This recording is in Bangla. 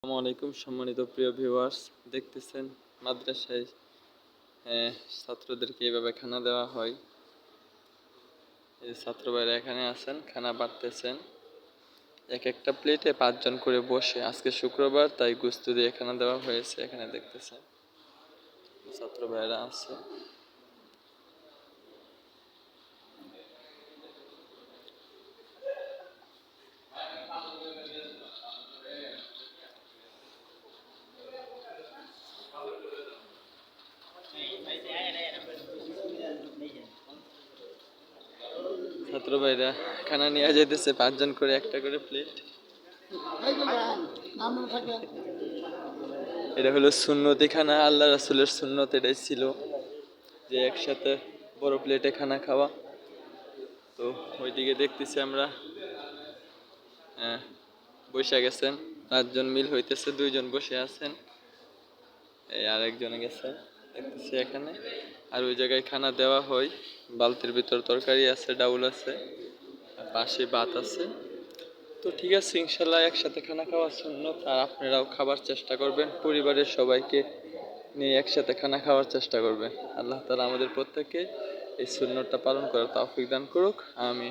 আসসালামু আলাইকুম, সম্মানিত প্রিয় ভিউয়ার্স দেখতেছেন মাদ্রাসায় ছাত্রদেরকে এভাবে খানা দেওয়া হয়। এই ছাত্র ভাইরা এখানে আছেন, খানা বাড়তেছেন। এক একটা প্লেটে পাঁচজন করে বসে। আজকে শুক্রবার, তাই গুস্তু দিয়ে খানা দেওয়া হয়েছে এখানে দেখতেছেন। ছাত্র ভাইরা আছে। ছাত্র ভাইরা খানা নিয়ে যাইতেছে পাঁচজন করে একটা করে প্লেট এটা হলো সুন্নতি খানা আল্লাহ রাসুলের সুন্নত এটাই ছিল যে একসাথে বড় প্লেটে খানা খাওয়া। তো ওইদিকে দেখতেছি আমরা হ্যাঁ, বসে গেছেন পাঁচজন মিল হইতেছে দুইজন বসে আছেন। এই আরেকজনে গেছে। দেখতেছি এখানে। আর ওই জায়গায় খানা দেওয়া হয়। বালতির ভিতর তরকারি আছে, ডাউল আছে পাশে ভাত আছে। তো ঠিক আছে, ইনশাল্লাহ একসাথে খানা খাওয়ার সুন্নত আর আপনারাও খাবার চেষ্টা করবেন, পরিবারের সবাইকে নিয়ে একসাথে খানা খাওয়ার চেষ্টা করবেন। আল্লাহ তালা আমাদের প্রত্যেককে এই শূন্যটা পালন করার তৌফিক দান করুক। আমি